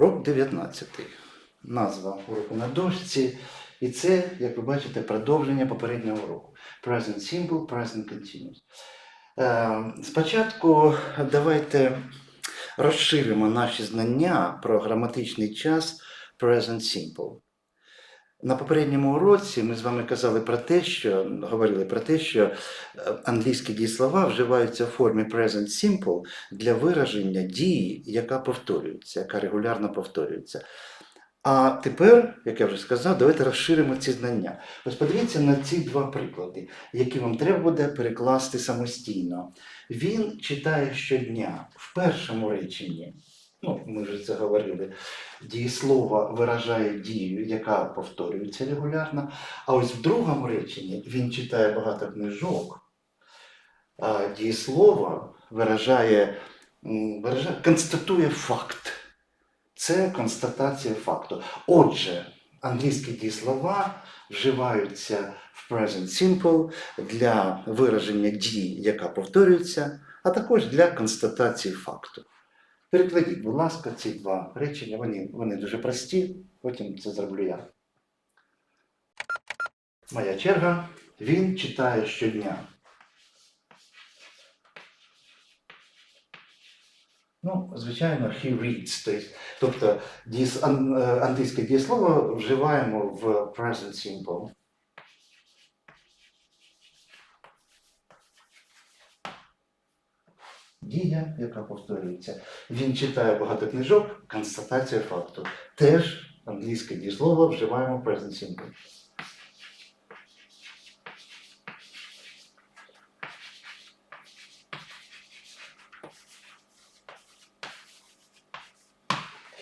Урок 19. Назва уроку на дошці. І це, як ви бачите, продовження попереднього року. Present simple, present continuous. Е, Спочатку давайте розширимо наші знання про граматичний час present simple. На попередньому уроці ми з вами казали про те, що говорили про те, що е, англійські дієслова вживаються в формі present simple для вираження дії, яка повторюється, яка регулярно повторюється. А тепер, як я вже сказав, давайте розширимо ці знання. Ось подивіться на ці два приклади, які вам треба буде перекласти самостійно. Він читає щодня в першому реченні. Ну, ми вже це говорили. Дієслово виражає дію, яка повторюється регулярно. А ось в другому реченні він читає багато книжок, а дієслово виражає, виражає констатує факт. Це констатація факту. Отже, англійські дієслова вживаються в present simple для вираження дії, яка повторюється, а також для констатації факту. Перекладіть, будь ласка, ці два речення, вони, вони дуже прості, потім це зроблю я. Моя черга. Він читає щодня. Ну, звичайно, he reads. Тобто, е, англійське дієслово вживаємо в present simple. Дія, яка повторюється. Він читає багато книжок, констатація факту. Теж англійське дієслово вживаємо в present simple.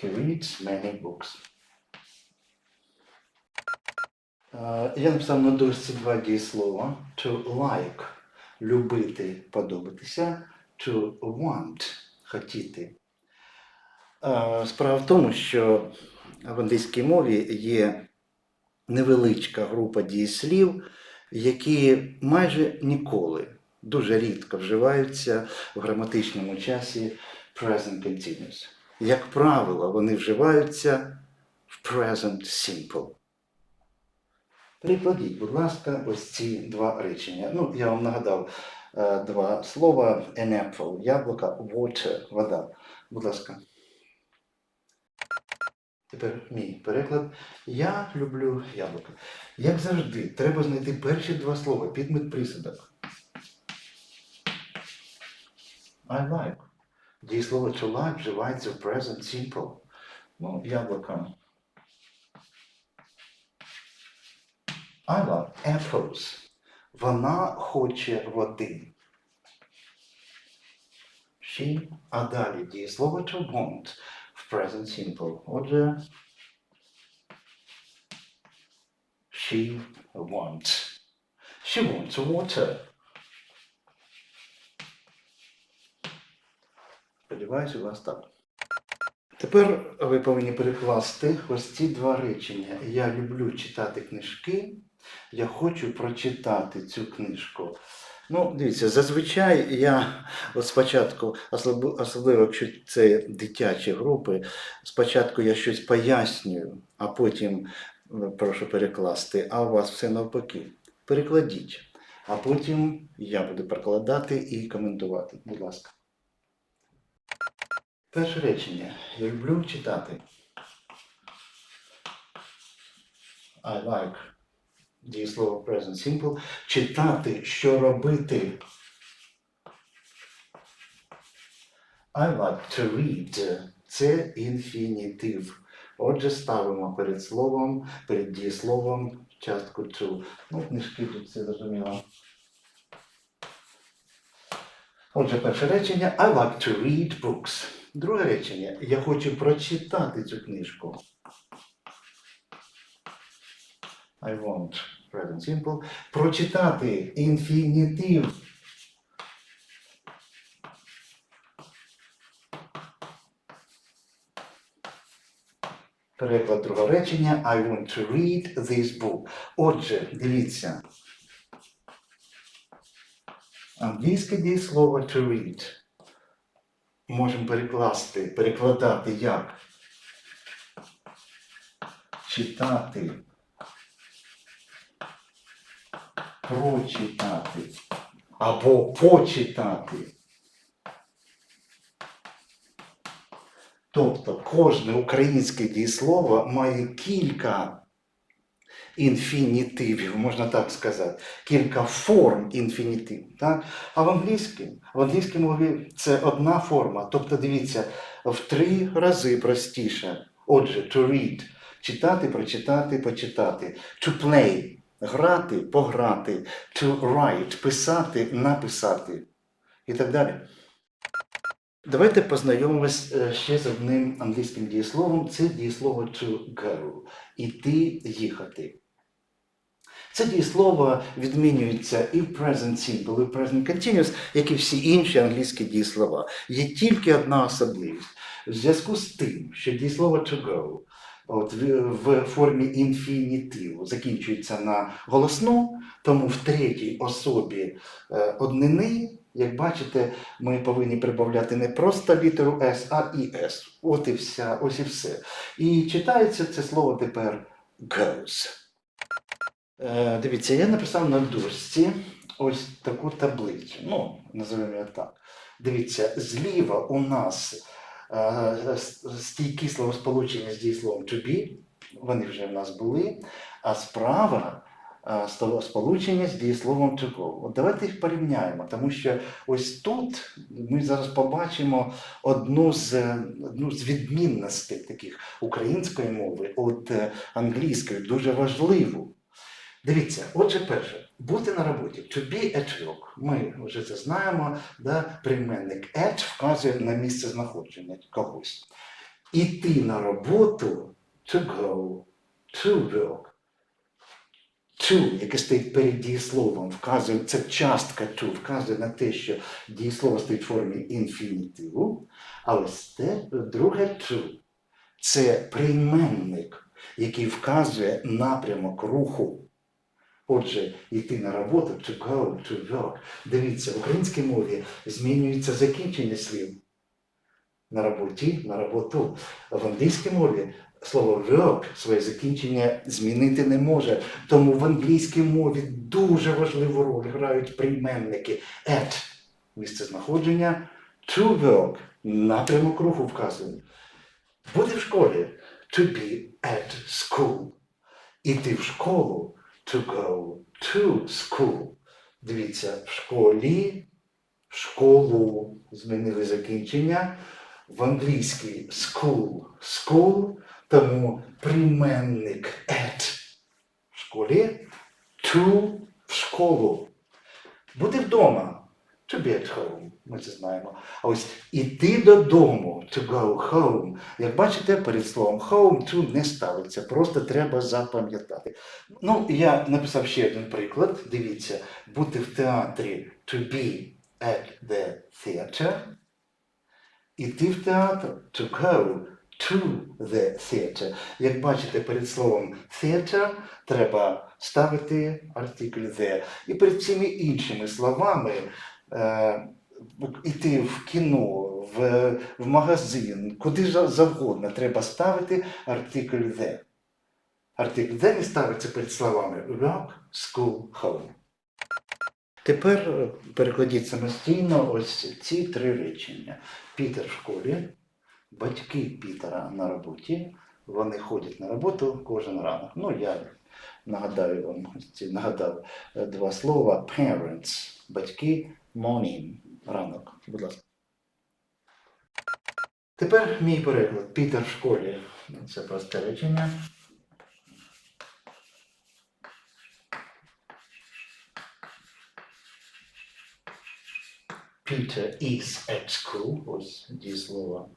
He reads many books. Е, Я написав на дошці два дієслова. To like – любити, подобатися. To want – хотіти. Справа в тому, що в англійській мові є невеличка група дієслів, які майже ніколи, дуже рідко вживаються в граматичному часі present continuous. Як правило, вони вживаються в present simple. Перекладіть, будь ласка, ось ці два речення. Ну, я вам нагадав два слова: an apple, яблука, water, вода. Будь ласка. Тепер мій переклад. Я люблю яблука. Як завжди, треба знайти перші два слова, підмет присудок. I like. Дієслово to like вживається в present simple. Ну, яблука. I love apples. Вона хоче води. She, а далі дієслово to want в present simple. Отже, she wants. She wants water. Сподіваюсь, у вас так. Тепер ви повинні перекласти ось ці два речення. Я люблю читати книжки. Я хочу прочитати цю книжку. Ну, дивіться, зазвичай я от спочатку, особливо, якщо це дитячі групи, спочатку я щось пояснюю, а потім е, прошу перекласти, а у вас все навпаки. Перекладіть, а потім я буду перекладати і коментувати. Будь ласка. Перше речення. Я люблю читати. I like. Дієслово present simple. Читати, що робити. I like to read. Це інфінітив. Отже, ставимо перед словом, перед дієсловом частку to. Ну, книжки тут все зрозуміло. Отже, перше речення I like to read books. Друге речення. Я хочу прочитати цю книжку. I want present simple. Прочитати інфінітив. Переклад другого речення I want to read this book. Отже, дивіться. Англійське дієслово to read. Можемо перекласти, перекладати як читати. Прочитати. Або почитати. Тобто кожне українське дієслово має кілька інфінітивів, можна так сказати, кілька форм інфінітив. Так? А в англійській, в англійській мові це одна форма. Тобто, дивіться, в три рази простіше. Отже, to read читати, прочитати, почитати. To play грати, пограти. To write писати, написати. І так далі. Давайте познайомимось е, ще з одним англійським дієсловом. Це дієслово to go. Іти, їхати. Це дієслово відмінюється і в present simple, і в present continuous, як і всі інші англійські дієслова. Є тільки одна особливість. В зв'язку з тим, що дієслово to go от, в, формі інфінітиву закінчується на голосну, тому в третій особі е, однини, як бачите, ми повинні прибавляти не просто літеру S, а і S. От і вся, ось і все. І читається це слово тепер goes. Е, дивіться, я написав на дошці ось таку таблицю. Ну, називаємо так. Дивіться, зліва у нас с- стійкі словосполучення з дієсловом to be, вони вже в нас були, а справа е, словосполучення з дієсловом to go. От давайте їх порівняємо, тому що ось тут ми зараз побачимо одну з, одну з відмінностей таких української мови від е, англійської, дуже важливу. Дивіться, отже, перше, бути на роботі, to be at work. Ми вже це знаємо, да? прийменник at вказує на місце знаходження когось. Іти на роботу to go, to work. To, яке стоїть перед дієсловом, вказує, це частка to, вказує на те, що дієслово стоїть в формі інфінітиву, а ось друге to. Це прийменник, який вказує напрямок руху. Отже, йти на роботу, to go, to work. Дивіться, в українській мові змінюється закінчення слів. На роботі, на роботу. В англійській мові слово work своє закінчення змінити не може. Тому в англійській мові дуже важливу роль грають прийменники at місце знаходження, to work напрямок руху вказує. Бути в школі to be at school. Іти в школу to go to school. Дивіться, в школі, в школу змінили закінчення. В англійській school, school, тому прийменник at в школі, to в школу. Бути вдома. To be at home, ми це знаємо. А ось іти додому, to go home. Як бачите, перед словом home to не ставиться, просто треба запам'ятати. Ну, я написав ще один приклад. Дивіться, бути в театрі to be at the theater. Іти в театр to go to the theater. Як бачите, перед словом theater треба ставити артикль the. І перед всіма іншими словами е, іти в кіно, в, в магазин, куди завгодно треба ставити артикль the. Артикль the не ставиться перед словами work, school, home. Тепер е, перекладіть самостійно ось ці три речення. Пітер в школі, батьки Пітера на роботі, вони ходять на роботу кожен ранок. Ну, я нагадаю вам нагадав е, два слова parents, батьки, morning, ранок. Будь ласка. Тепер мій переклад. Пітер в школі. Це просте речення. Peter is at school, ось дієслово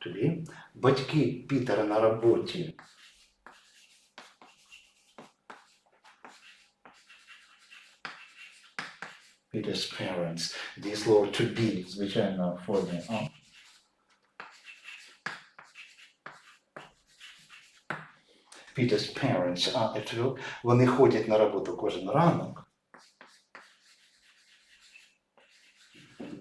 to be. Батьки Пітера на роботі. Peter's parents. Дієслово to be, звичайно, в формі. «are». Peter's parents are at work. Вони ходять на роботу кожен ранок.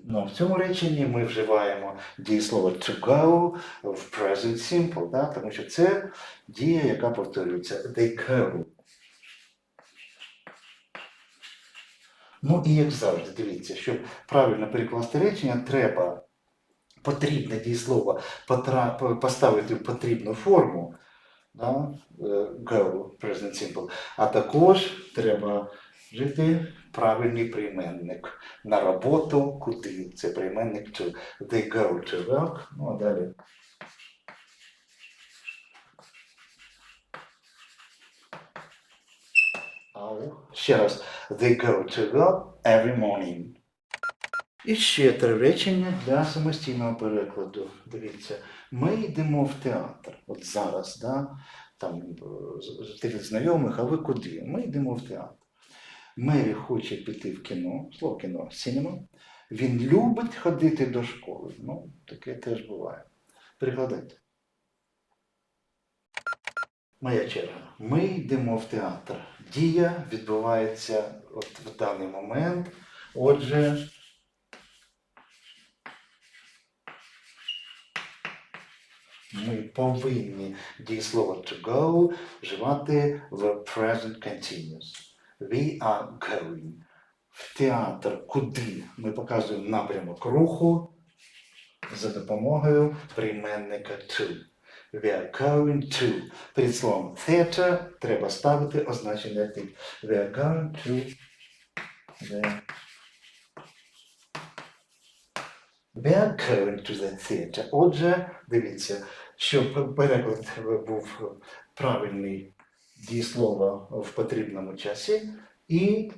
Ну, в цьому реченні ми вживаємо дієслово to go в present simple, да? тому що це дія, яка повторюється. They go. Ну і як завжди, дивіться, щоб правильно перекласти речення, треба потрібне дієслово поставити в потрібну форму, да? е, go, present simple, а також треба вжити правильний прийменник. На роботу куди? Це прийменник to. They go to work. Ну а далі. Ще раз. They go to work every morning. І ще три речення для самостійного перекладу. Дивіться, ми йдемо в театр. От зараз, да? там е, тих знайомих, а ви куди? Ми йдемо в театр. Мері хоче піти в кіно, слово кіно, сінема. Він любить ходити до школи. Ну, таке теж буває. Перекладайте. Моя черга. Ми йдемо в театр. Дія відбувається от в даний момент. Отже, ми повинні дієслово to go вживати в present continuous. We are going. В театр куди? Ми показуємо напрямок руху за допомогою прийменника to. We are going to. Перед словом theater треба ставити означення тип. We are going to the We are going to the theater. Отже, дивіться, щоб переклад був правильний дієслово в потрібному часі і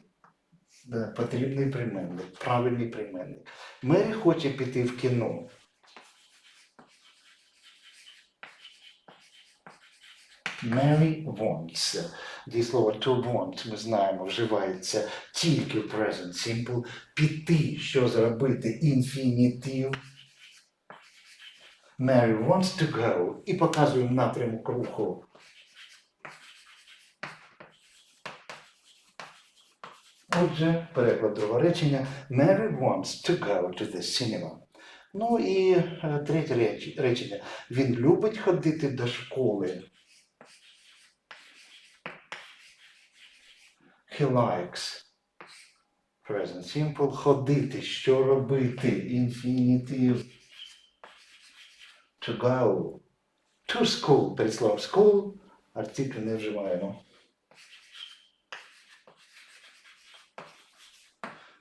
потрібний прийменник, правильний прийменник. Мері хоче піти в кіно. Mary wants. Дієслово to want, ми знаємо, вживається тільки в present simple. Піти, що зробити, інфінітив. Mary wants to go. І показуємо напрямок руху. Отже, переклад другого речення. Mary wants to go to the cinema. Ну і е, третє речення. Він любить ходити до школи. He likes. Present simple. Ходити. Що робити? Infinitive. To go. To school. Перед словом school. Артикль не вживаємо.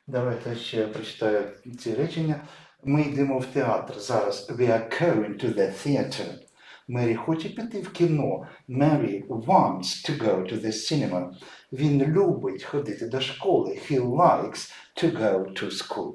Давайте ще прочитаю ці речення. Ми йдемо в театр зараз. We are going to the theater. Мері хоче піти в кіно. Mary wants to go to the cinema. Він любить ходити до школи. He likes to go to school.